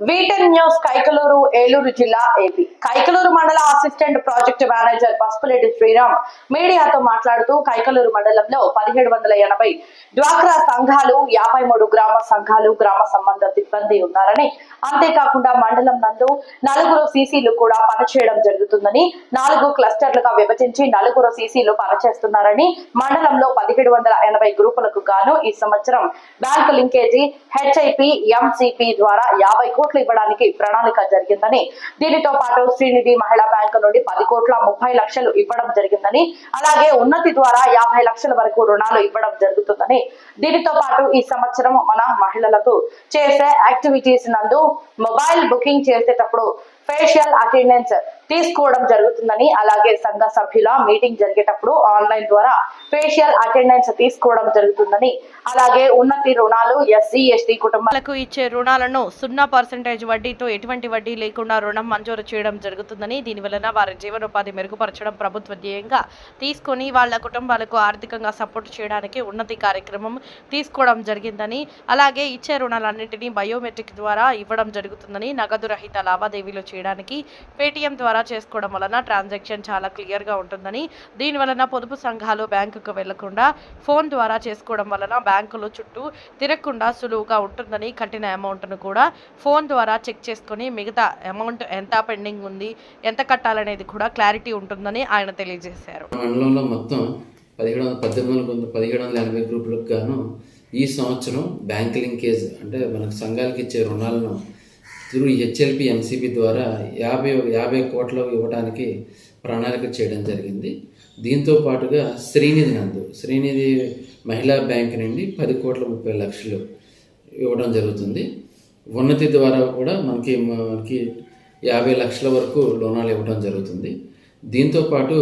వీటర్ news Kaikaluru Eluru జిల్లా AP. Kaikaluru మండల assistant project manager Pasupuleti Sriram మీడియాతో మాట్లాడుతూ కైకలూరు మండలంలో పదిహేడు వందల ఎనభై డ్వాక్రా సంఘాలు యాభై మూడు గ్రామ సంఘాలు గ్రామ సంబంధ సిబ్బంది ఉన్నారని. అంతేకాకుండా మండలం నందు నలుగురు సీసీలు కూడా పనిచేయడం జరుగుతుందని నాలుగు క్లస్టర్లుగా విభజించి నలుగురు సీసీలు పనిచేస్తున్నారని మండలంలో పదిహేడు వందల ఎనభై గ్రూపులకు గాను ఈ సంవత్సరం బ్యాంకు లింకేజీ హెచ్ఐపి ఎంసిపి ద్వారా యాభై ఇవ్వడానికి ప్రణాళిక జరిగిందని దీనితో పాటు శ్రీనిధి మహిళా బ్యాంకు నుండి పది కోట్ల ముప్పై లక్షలు ఇవ్వడం జరిగిందని అలాగే ఉన్నతి ద్వారా యాభై లక్షల వరకు రుణాలు ఇవ్వడం జరుగుతుందని. దీనితో పాటు ఈ సంవత్సరం మన మహిళలకు చేసే యాక్టివిటీస్ నందు మొబైల్ బుకింగ్ చేసేటప్పుడు ఫేషియల్ అటెండెన్స్ తీసుకోవడం జరుగుతుందని అలాగే సంఘ సభ్యుల మీటింగ్ జరిగేటప్పుడు ఆన్లైన్ ద్వారా ఫేషియల్ అటెండెన్స్ తీసుకోవడం జరుగుతుందని అలాగే ఉన్నతి రుణాలు ఎస్సీ ఎస్టీ కుటుంబాలకు ఇచ్చే రుణాలను సున్నా పర్సెంటేజ్ వడ్డీతో ఎటువంటి వడ్డీ లేకుండా రుణం మంజూరు చేయడం జరుగుతుందని దీని వలన వారి జీవనోపాధి మెరుగుపరచడం ప్రభుత్వ ధ్యేయంగా తీసుకొని వాళ్ళ కుటుంబాలకు ఆర్థికంగా సపోర్ట్ చేయడానికి ఉన్నతి కార్యక్రమం తీసుకోవడం జరిగిందని అలాగే ఇచ్చే రుణాలన్నింటినీ బయోమెట్రిక్ ద్వారా ఇవ్వడం జరుగుతుందని నగదు రహిత లావాదేవీలు చేయడానికి పేటీఎం ద్వారా చేసుకోవడం వలన ట్రాన్సాక్షన్ చాలా క్లియర్గా ఉంటుందని. దీని వలన పొదుపు సంఘాలు బ్యాంకుకు వెళ్ళకుండా ఫోన్ ద్వారా చేసుకోవడం వలన బ్యాంకులు చుట్టూ తిరగకుండా సులువుగా ఉంటుందని కట్టిన అమౌంట్ను కూడా ఫోన్ ద్వారా చెక్ చేసుకొని మిగతా అమౌంట్ ఎంత పెండింగ్ ఉంది ఎంత కట్టాలనేది కూడా క్లారిటీ ఉంటుందని ఆయన తెలియజేశారు. మండలంలో మొత్తం పదిహేడు వందల పద్దెనిమిది వందల పదిహేడు వందల ఎనభై గ్రూపులకు గాను ఈ సంవత్సరం బ్యాంక్ లింకేజ్ అంటే మనకు సంఘాలకు ఇచ్చే రుణాలను త్రూ హెచ్ఎల్పి ఎంసీబీ ద్వారా యాభై యాభై కోట్లు ఇవ్వడానికి ప్రణాళిక చేయడం జరిగింది. దీంతో పాటుగా శ్రీనిధి నందు శ్రీనిధి మహిళా బ్యాంక్ నుండి పది కోట్ల ముప్పై లక్షలు ఇవ్వడం జరుగుతుంది. ఉన్నతి ద్వారా కూడా మనకి మనకి యాభై లక్షల వరకు లోనాలు ఇవ్వడం జరుగుతుంది. దీంతో పాటు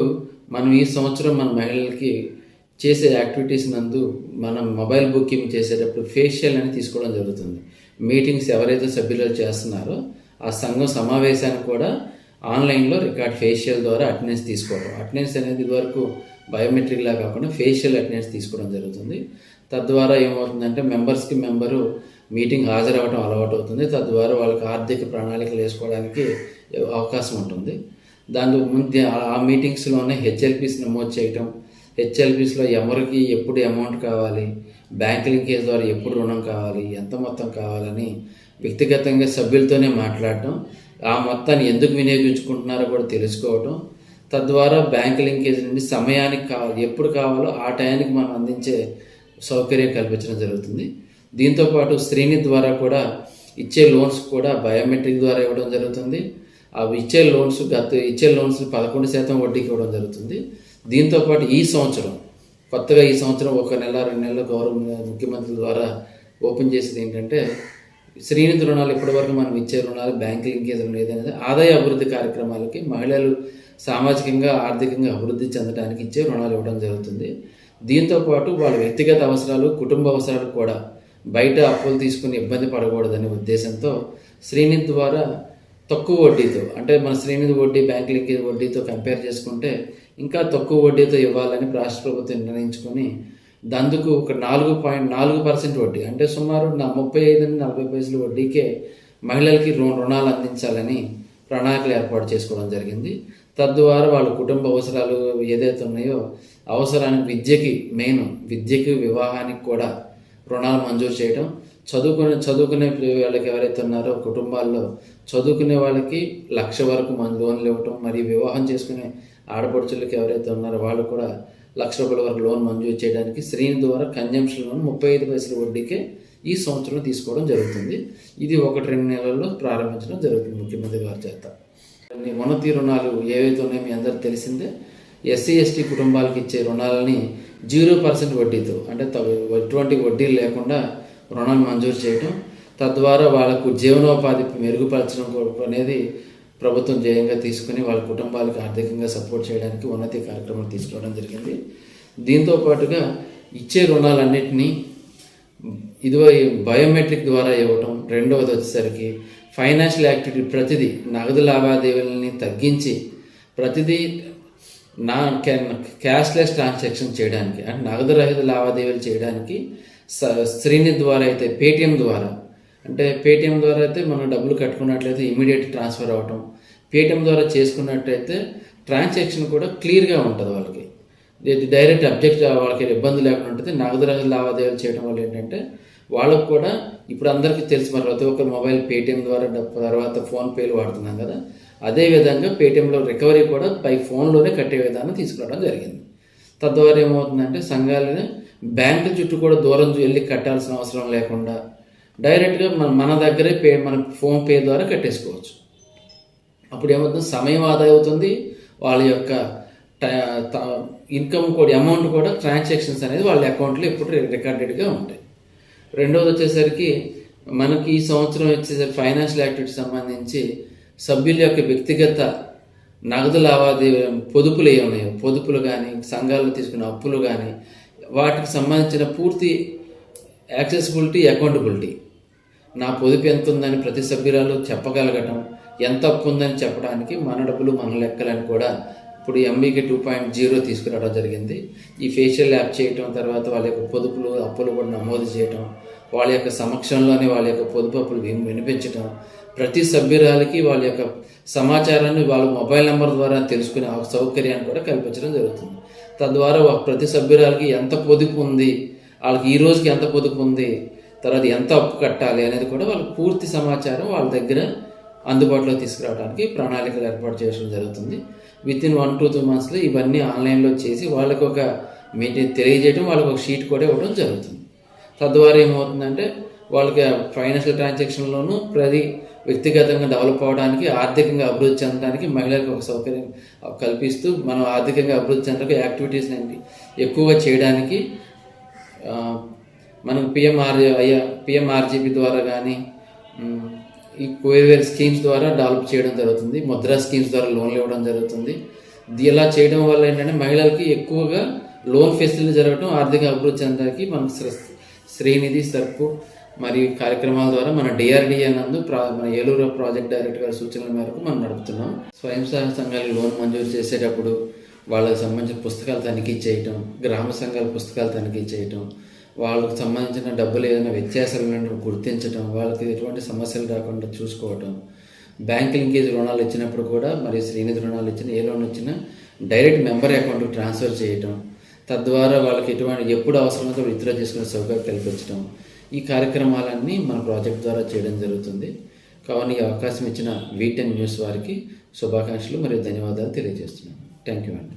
మనం ఈ సంవత్సరం మన మహిళలకి చేసే యాక్టివిటీస్ నందు మనం మొబైల్ బుకింగ్ చేసేటప్పుడు ఫేషియల్ అని తీసుకోవడం జరుగుతుంది. మీటింగ్స్ ఎవరైతే సభ్యులు చేస్తున్నారో ఆ సంఘం సమావేశానికి కూడా ఆన్లైన్లో రికార్డ్ ఫేషియల్ ద్వారా అటెండెన్స్ తీసుకోవడం. అటెండెన్స్ అనేది వరకు బయోమెట్రిక్ లా కాకుండా ఫేషియల్ అటెండెన్స్ తీసుకోవడం జరుగుతుంది. తద్వారా ఏమవుతుందంటే మెంబర్స్కి మెంబరు మీటింగ్ హాజరవ్వడం అలవాటు అవుతుంది తద్వారా వాళ్ళకి ఆర్థిక ప్రణాళికలు వేసుకోవడానికి అవకాశం ఉంటుంది. దాని ముందు ఆ మీటింగ్స్లోనే హెచ్ఎల్పీస్ నమోదు చేయటం హెచ్ఎల్పీస్లో ఎవరికి ఎప్పుడు అమౌంట్ కావాలి బ్యాంక్ లింకేజ్ ద్వారా ఎప్పుడు రుణం కావాలి ఎంత మొత్తం కావాలని వ్యక్తిగతంగా సభ్యులతోనే మాట్లాడటం ఆ మొత్తాన్ని ఎందుకు వినియోగించుకుంటున్నారో కూడా తెలుసుకోవటం తద్వారా బ్యాంక్ లింకేజ్ నుండి సమయానికి కావాలి ఎప్పుడు కావాలో ఆ టయానికి మనం అందించే సౌకర్యం కల్పించడం జరుగుతుంది. దీంతోపాటు శ్రేణి ద్వారా కూడా ఇచ్చే లోన్స్ కూడా బయోమెట్రిక్ ద్వారా ఇవ్వడం జరుగుతుంది. అవి ఇచ్చే లోన్స్ గత ఇచ్చే లోన్స్ పదకొండు శాతం వడ్డీకి ఇవ్వడం జరుగుతుంది. దీంతోపాటు ఈ సంవత్సరం కొత్తగా ఈ సంవత్సరం ఒక నెల రెండు నెలల గౌరవ ముఖ్యమంత్రి ద్వారా ఓపెన్ చేసేది ఏంటంటే శ్రీనిధి రుణాలు ఇప్పటివరకు మనం ఇచ్చే రుణాలు బ్యాంక్ లింకేజ్ లేదనేది ఆదాయ అభివృద్ధి కార్యక్రమాలకి మహిళలు సామాజికంగా ఆర్థికంగా అభివృద్ధి చెందడానికి ఇచ్చే రుణాలు ఇవ్వడం జరుగుతుంది. దీంతో పాటు వాళ్ళ వ్యక్తిగత అవసరాలు కుటుంబ అవసరాలు కూడా బయట అప్పులు తీసుకుని ఇబ్బంది పడకూడదనే ఉద్దేశంతో శ్రీనిధి ద్వారా తక్కువ వడ్డీతో అంటే మన శ్రీనిధి వడ్డీ బ్యాంక్ లింకేజ్ వడ్డీతో కంపేర్ చేసుకుంటే ఇంకా తక్కువ వడ్డీతో ఇవ్వాలని రాష్ట్ర ప్రభుత్వం నిర్ణయించుకొని దందుకు ఒక నాలుగు పాయింట్ నాలుగు పర్సెంట్ వడ్డీ అంటే సుమారు నా ముప్పై ఐదు నుండి నలభై పైసల వడ్డీకే మహిళలకి రు రుణాలు అందించాలని ప్రణాళికలు ఏర్పాటు చేసుకోవడం జరిగింది. తద్వారా వాళ్ళ కుటుంబ అవసరాలు ఏదైతే ఉన్నాయో అవసరానికి విద్యకి మెయిన్ విద్యకి వివాహానికి కూడా రుణాలు మంజూరు చేయడం చదువుకునే చదువుకునే వాళ్ళకి ఎవరైతే ఉన్నారో కుటుంబాల్లో చదువుకునే వాళ్ళకి లక్ష వరకు మన లోన్లు ఇవ్వటం మరియు వివాహం చేసుకునే ఆడపడుచులకి ఎవరైతే ఉన్నారో వాళ్ళు కూడా లక్ష రూపాయల వరకు లోన్ మంజూరు చేయడానికి శ్రీని ద్వారా కన్జంప్షన్ లోన్ ముప్పై ఐదు పైసల వడ్డీకే ఈ సంవత్సరం తీసుకోవడం జరుగుతుంది. ఇది ఒకటి రెండు నెలల్లో ప్రారంభించడం జరుగుతుంది ముఖ్యమంత్రి గారి చేత. ఉన్నతి రుణాలు ఏవైతే ఉన్నాయో మీ అందరూ తెలిసిందే. ఎస్సీ ఎస్టీ కుటుంబాలకు ఇచ్చే రుణాలని జీరో పర్సెంట్ వడ్డీతో అంటే ఎటువంటి వడ్డీలు లేకుండా రుణాలు మంజూరు చేయటం తద్వారా వాళ్ళకు జీవనోపాధి మెరుగుపరచడం అనేది ప్రభుత్వం ధ్యేయంగా తీసుకుని వాళ్ళ కుటుంబాలకు ఆర్థికంగా సపోర్ట్ చేయడానికి ఉన్నతి కార్యక్రమాలు తీసుకోవడం జరిగింది. దీంతో పాటుగా ఇచ్చే రుణాలన్నింటినీ ఇదిగో బయోమెట్రిక్ ద్వారా ఇవ్వటం రెండవది వచ్చేసరికి ఫైనాన్షియల్ యాక్టివిటీ ప్రతిదీ నగదు లావాదేవీలని తగ్గించి ప్రతిదీ నా క్యాష్లెస్ ట్రాన్సాక్షన్ చేయడానికి అంటే నగదు రహిత లావాదేవీలు చేయడానికి స- ద్వారా అయితే పేటిఎం ద్వారా అంటే పేటిఎం ద్వారా అయితే మనం డబ్బులు కట్టుకున్నట్లయితే ఇమీడియట్ ట్రాన్స్ఫర్ అవ్వటం పేటిఎం ద్వారా చేసుకున్నట్టయితే ట్రాన్సాక్షన్ కూడా క్లియర్గా ఉంటుంది వాళ్ళకి. డైరెక్ట్ అబ్జెక్ట్ వాళ్ళకి ఇబ్బంది లేకుండా ఉంటుంది. నగదు రహిత లావాదేవీలు చేయడం వల్ల ఏంటంటే వాళ్ళకు కూడా ఇప్పుడు అందరికీ తెలిసి మరి ప్రతి ఒక్కరు మొబైల్ పేటిఎం ద్వారా డబ్బు తర్వాత ఫోన్పేలు వాడుతున్నాం కదా. అదే విధంగా పేటిఎంలో రికవరీ కూడా పై ఫోన్లోనే కట్టే విధానం తీసుకురావడం జరిగింది. తద్వారా ఏమవుతుందంటే సంఘాలని బ్యాంకుల చుట్టూ కూడా దూరం వెళ్ళి కట్టాల్సిన అవసరం లేకుండా డైరెక్ట్గా మన మన దగ్గరే పే మన ఫోన్పే ద్వారా కట్టేసుకోవచ్చు. అప్పుడు ఏమవుతుంది సమయం ఆదా అవుతుంది. వాళ్ళ యొక్క ఇన్కమ్ కూడా అమౌంట్ కూడా ట్రాన్సాక్షన్స్ అనేది వాళ్ళ అకౌంట్లో ఎప్పుడు రికార్డెడ్గా ఉంటాయి. రెండవది వచ్చేసరికి మనకి ఈ సంవత్సరం వచ్చేసరికి ఫైనాన్షియల్ యాక్టివిటీ సంబంధించి సభ్యుల యొక్క వ్యక్తిగత నగదు లావాదేవీ పొదుపులు ఏ పొదుపులు కానీ సంఘాలు తీసుకున్న అప్పులు కానీ వాటికి సంబంధించిన పూర్తి యాక్సెసిబిలిటీ అకౌంటబిలిటీ. నా పొదుపు ఎంత ఉందని ప్రతి సభ్యురాలు చెప్పగలగటం ఎంత అప్పు ఉందని చెప్పడానికి మన డబ్బులు మన లెక్కలని కూడా ఇప్పుడు ఎంబీకి టూ పాయింట్ జీరో తీసుకురావడం జరిగింది. ఈ ఫేషియల్ యాప్ చేయటం తర్వాత వాళ్ళ యొక్క పొదుపులు అప్పులు కూడా నమోదు చేయటం వాళ్ళ యొక్క సమక్షంలోనే వాళ్ళ యొక్క పొదుపు అప్పులు వినిపించటం ప్రతి సభ్యురాలకి వాళ్ళ యొక్క సమాచారాన్ని వాళ్ళ మొబైల్ నెంబర్ ద్వారా తెలుసుకునే సౌకర్యాన్ని కూడా కల్పించడం జరుగుతుంది. తద్వారా ప్రతి సభ్యురాలకి ఎంత పొదుపు ఉంది వాళ్ళకి ఈ రోజుకి ఎంత పొదుపు ఉంది తర్వాత ఎంత అప్పు కట్టాలి అనేది కూడా వాళ్ళకి పూర్తి సమాచారం వాళ్ళ దగ్గర అందుబాటులో తీసుకురావడానికి ప్రణాళికలు ఏర్పాటు చేయడం జరుగుతుంది. Within one two two మంత్స్లో ఇవన్నీ ఆన్లైన్లో చేసి వాళ్ళకి ఒక మీటింగ్ తెలియజేయడం వాళ్ళకి ఒక షీట్ కూడా ఇవ్వడం జరుగుతుంది. తద్వారా ఏమవుతుందంటే వాళ్ళకి ఫైనాన్షియల్ ట్రాన్సాక్షన్లోనూ ప్రతి వ్యక్తిగతంగా డెవలప్ అవ్వడానికి ఆర్థికంగా అభివృద్ధి చెందడానికి మహిళలకు ఒక సౌకర్యం కల్పిస్తూ మనం ఆర్థికంగా అభివృద్ధి చెందడానికి యాక్టివిటీస్ ఎక్కువగా చేయడానికి మనకు పిఎంఆర్ అయ్యా పిఎంఆర్జీపీ ద్వారా కానీ ఈ వేరు స్కీమ్స్ ద్వారా డెవలప్ చేయడం జరుగుతుంది. ముద్రా స్కీమ్స్ ద్వారా లోన్లు ఇవ్వడం జరుగుతుంది. ఇది ఇలా చేయడం వల్ల ఏంటంటే మహిళలకి ఎక్కువగా లోన్ ఫెసిలిటీ జరగడం ఆర్థిక అభివృద్ధి చెందడానికి మన శ్రీనిధి సర్పు మరియు కార్యక్రమాల ద్వారా మన డిఆర్డిఏ నందు ప్రా మన ఏలూరు ప్రాజెక్ట్ డైరెక్టర్ గారి సూచనల మేరకు మనం నడుపుతున్నాం. స్వయం సహాయ సంఘాలు లోన్ మంజూరు చేసేటప్పుడు వాళ్ళకి సంబంధించిన పుస్తకాలు తనిఖీ చేయటం గ్రామ సంఘాల పుస్తకాలు తనిఖీ చేయటం వాళ్ళకు సంబంధించిన డబ్బులు ఏదైనా వ్యత్యాసాలు ఉన్నట్టు గుర్తించడం వాళ్ళకి ఎటువంటి సమస్యలు రాకుండా చూసుకోవటం బ్యాంక్ లింకేజ్ రుణాలు ఇచ్చినప్పుడు కూడా మరి శ్రీనిధి రుణాలు ఇచ్చిన ఏ లోన్ ఇచ్చినా డైరెక్ట్ మెంబర్ అకౌంట్కి ట్రాన్స్ఫర్ చేయటం తద్వారా వాళ్ళకి ఎటువంటి ఎప్పుడు అవసరమైతే విత్డ్రా చేసుకునే సౌకర్యం కల్పించడం ఈ కార్యక్రమాలన్నీ మన ప్రాజెక్ట్ ద్వారా చేయడం జరుగుతుంది. కావున ఈ అవకాశం ఇచ్చిన వీటెన్ న్యూస్ వారికి శుభాకాంక్షలు మరియు ధన్యవాదాలు తెలియజేస్తున్నాను. థ్యాంక్ యూ అండి.